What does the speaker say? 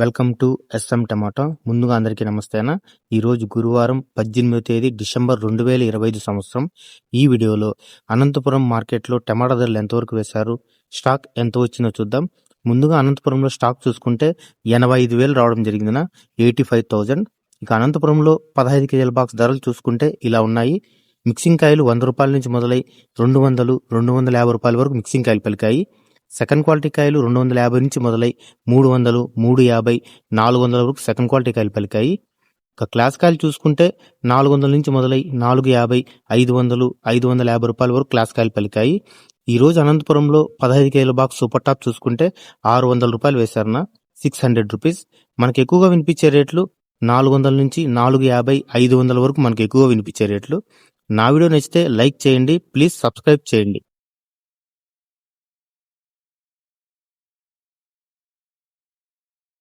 Welcome to S M టమాటా. ముందుగా అందరికీ నమస్తేనా. ఈరోజు గురువారం పద్దెనిమిదో తేదీ డిసెంబర్ రెండు వేల ఇరవై ఐదు సంవత్సరం. ఈ వీడియోలో అనంతపురం మార్కెట్లో టమాటా ధరలు ఎంతవరకు వేశారు స్టాక్ ఎంత వచ్చిందో చూద్దాం. ముందుగా అనంతపురంలో స్టాక్ చూసుకుంటే ఎనభై ఐదు వేలు రావడం జరిగిందిన ఎయిటీ ఫైవ్ థౌజండ్. ఇక అనంతపురంలో పదహైదు కేజీల బాక్స్ ధరలు చూసుకుంటే ఇలా ఉన్నాయి. మిక్సింగ్ కాయలు వంద రూపాయల నుంచి మొదలై రెండు వందలు రెండు వందల యాభై రూపాయల వరకు మిక్సింగ్ కాయలు పలికాయి. సెకండ్ క్వాలిటీ కాయలు రెండు వందల యాభై నుంచి మొదలై మూడు వందలు మూడు యాభై నాలుగు వందల వరకు సెకండ్ క్వాలిటీ కాయలు పలికాయి. ఇక క్లాస్ కాయలు చూసుకుంటే నాలుగు వందల నుంచి మొదలై నాలుగు యాభై ఐదు వందలు ఐదు వందల యాభై రూపాయల వరకు క్లాస్ కాయలు పలికాయి. ఈ రోజు అనంతపురంలో పదహైదు కేజీల బాక్స్ సూపర్ టాప్ చూసుకుంటే ఆరు వందల రూపాయలు వేశారన్న. Six hundred rupees. మనకి ఎక్కువగా వినిపించే రేట్లు నాలుగు వందల నుంచి నాలుగు యాభై ఐదు వందల వరకు మనకి ఎక్కువగా వినిపించే రేట్లు. నా వీడియో నచ్చితే లైక్ చేయండి ప్లీజ్ సబ్స్క్రైబ్ చేయండి.